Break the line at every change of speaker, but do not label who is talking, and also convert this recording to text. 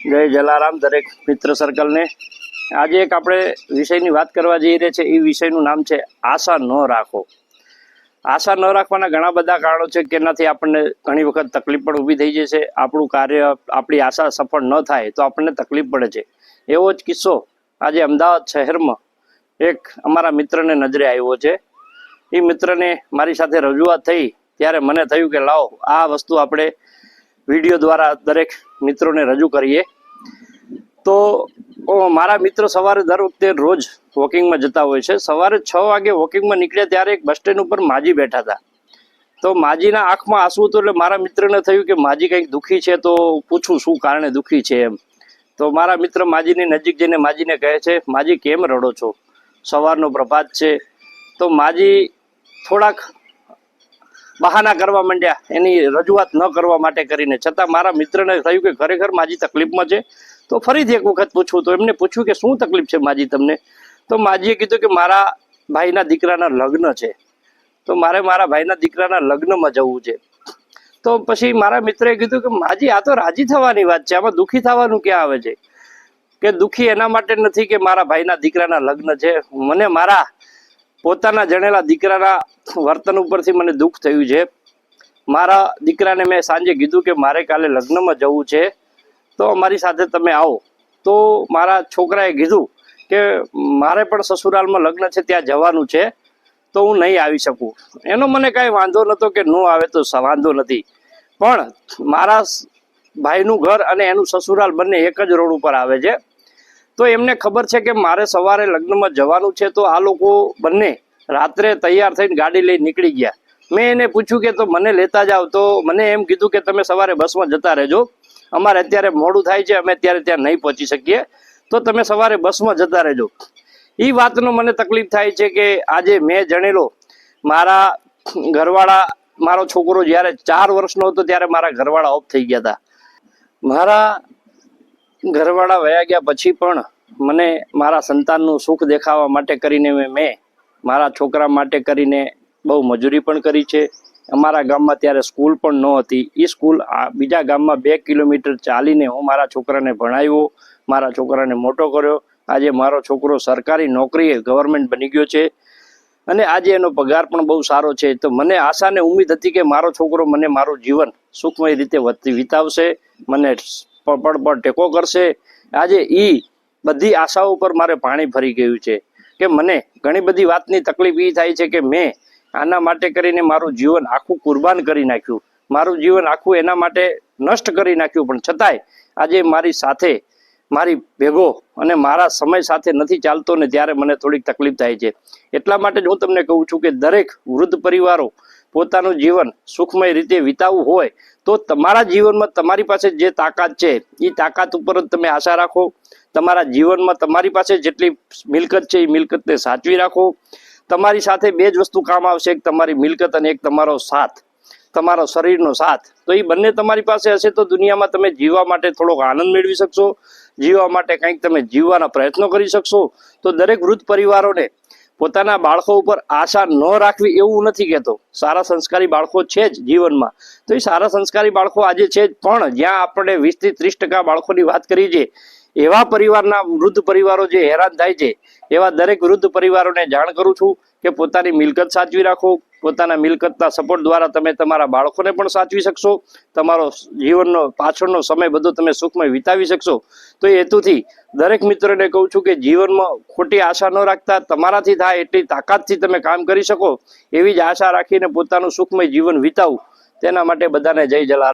જય જલારામ, દરેક મિત્ર સર્કલને. આજે એક આપણે વિષયની વાત કરવા જઈ રહ્યા છે. એ વિષયનું નામ છે આશા ન રાખો. આશા ન રાખવાના ઘણા બધા કારણો છે કે એનાથી આપણને ઘણી વખત તકલીફ પણ ઊભી થઈ છે આપણું કાર્ય, આપણી આશા સફળ ન થાય તો આપણને તકલીફ પડે છે. એવો જ કિસ્સો આજે અમદાવાદ શહેરમાં એક અમારા મિત્રને નજરે આવ્યો છે. એ મિત્રને મારી સાથે રજૂઆત થઈ ત્યારે મને થયું કે લાવો, આ વસ્તુ આપણે વીડિયો દ્વારા દરેક મિત્રોને રજૂ કરીએ. તો મારા મિત્રો સવારે દર વખતે રોજ વોકિંગમાં જતા હોય છે. સવારે છ વાગે વોકિંગમાં નીકળ્યા ત્યારે એક બસ સ્ટેન્ડ ઉપર માજી બેઠા હતા. તો માજીના આંખમાં આંસુ હતું એટલે મારા મિત્રને થયું કે માજી કંઈક દુઃખી છે તો પૂછું શું કારણે દુઃખી છે એમ. તો મારા મિત્ર માજીની નજીક જઈને માજીને કહે છે, માજી કેમ રડો છો? સવારનો પ્રભાત છે. તો માજી થોડાક બહાના કરવા માંડ્યા. એની રજૂઆત ન કરવા માટે કરીને. છતાં મારા મિત્રને થયું કે ખરેખર માજી તકલીફમાં છે. તો ફરીથી એક વખત પૂછવું તો એમને પૂછ્યું કે શું તકલીફ છે માજી તમને? તો માજીએ કીધું કે મારા ભાઈના દીકરાના લગ્ન છે. તો મારે મારા ભાઈના દીકરાના લગ્નમાં જવું છે. તો પછી મારા મિત્રએ કીધું કે માજી, આ તો રાજી થવાની વાત છે. આમાં દુઃખી થવાનું ક્યાં આવે છે? કે દુઃખી એના માટે નથી કે મારા ભાઈના દીકરાના લગ્ન છે? મને મારા પોતાના જણેલા દીકરાના વર્તન ઉપરથી મને દુઃખ થયું છે. મારા દીકરાને મેં સાંજે કીધું કે મારે કાલે લગ્નમાં જવું છે. તો અમારી સાથે તમે આવો. તો મારા છોકરાએ કીધું કે મારે પણ સસુરાલમાં લગ્ન છે, ત્યાં જવાનું છે. તો હું નહીં આવી શકું. એનો મને કાંઈ વાંધો નહોતો કે ન આવે તો વાંધો નથી. પણ મારા ભાઈનું ઘર અને એનું સસુરાલ બંને એક જ રોડ ઉપર આવે છે. તો એમને ખબર છે કે મારે સવારે લગ્નમાં જવાનું છે તો આ લોકો બંને રાત્રે તૈયાર થઈને ગાડી લઈ નીકળી ગયા. મેં એને પૂછ્યું કે તો મને લેતા જાઓ તો મને એમ કીધું કે તમે સવારે બસમાં જતા રહેજો. અમારે અત્યારે મોડું થાય છે, અમે અત્યારે ત્યાં નહીં પહોંચી શકીએ. તો તમે સવારે બસમાં જતા રહેજો. એ વાતનો મને તકલીફ થાય છે કે આજે મેં જણેલો મારા ઘરવાળા, મારો છોકરો જ્યારે ચાર વર્ષનો હતો ત્યારે મારા ઘરવાળા ઓફ થઈ ગયા હતા. મારા ઘરવાળા વયા ગયા પછી પણ મને મારા સંતાનનું સુખ દેખાવા માટે કરીને મેં મારા છોકરા માટે કરીને બહુ મજૂરી પણ કરી છે. અમારા ગામમાં ત્યારે સ્કૂલ પણ ન હતી. એ સ્કૂલ આ બીજા ગામમાં બે કિલોમીટર ચાલીને હું મારા છોકરાને ભણાવ્યો. મારા છોકરાને મોટો કર્યો. આજે મારો છોકરો સરકારી નોકરીએ ગવર્મેન્ટ બની ગયો છે. અને આજે એનો પગાર પણ બહુ સારો છે. તો મને આશા ને ઉમ્મીદ હતી કે મારો છોકરો મને મારું જીવન સુખમય રીતે વત- વિતાવશે. મને પ- પળ પળ ટેકો કરશે. આજે એ બધી આશાઓ પર મારે પાણી ફરી ગયું છે કે મને ઘણી બધી વાતની તકલીફ એ થાય છે કે મેં આના માટે કરીને મારું જીવન આખું કુરબાન કરી નાખ્યું. મારું જીવન આખું એના માટે નષ્ટ કરી નાખ્યું. પણ છતાંય આજે મારી સાથે, મારી ભેગો અને મારા સમય સાથે નથી ચાલતો ને ત્યારે મને થોડીક તકલીફ થાય છે. એટલા માટે જ હું તમને કહું છું કે દરેક વૃદ્ધ પરિવારો પોતાનું જીવન સુખમય રીતે વિતાવવું હોય, તો તમારા જીવનમાં તમારી પાસે જે તાકાત છે એ તાકાત ઉપર જ તમે આશા રાખો. તમારા જીવનમાં તમારી પાસે જેટલી મિલકત છે એ મિલકતને સાચવી રાખો. તમારી સાથે બે જ વસ્તુ કામ આવશે, એક તમારી મિલકત અને એક તમારો સાથ, તમારો શરીરનો સાથ. તો એ બંને તમારી પાસે હશે તો દુનિયામાં તમે જીવવા માટે થોડોક આનંદ મેળવી શકશો. જીવવા માટે કંઈક તમે જીવવાના પ્રયત્નો કરી શકશો. તો દરેક વૃદ્ધ પરિવારોને પોતાના બાળકો ઉપર આશા ન રાખવી એવું નથી કહેતો. સારા સંસ્કારી બાળકો છે જ જીવનમાં. તો એ સારા સંસ્કારી બાળકો આજે છે જ પણ જ્યાં આપણે વીસથી ત્રીસ ટકા બાળકોની વાત કરી છે, એવા પરિવારના વૃદ્ધ પરિવારો જે હેરાન થાય છે, એવા દરેક વૃદ્ધ પરિવારોને જાણ કરું છું. કે પોતાની મિલકત સાચવી રાખો, પોતાના મિલકતના સપોર્ટ દ્વારા તમે તમારા બાળકોને પણ સાચવી શકશો, તમારો જીવનનો પાછળનો સમય બધો તમે સુખમય વિતાવી શકશો. તો એ હેતુથી દરેક મિત્રોને કહું છું કે જીવનમાં ખોટી આશા ન રાખતા, તમારાથી થાય એટલી તાકાતથી તમે કામ કરી શકો, એવી જ આશા રાખીને પોતાનું સુખમય જીવન વિતાવું. તેના માટે બધાને જય જલા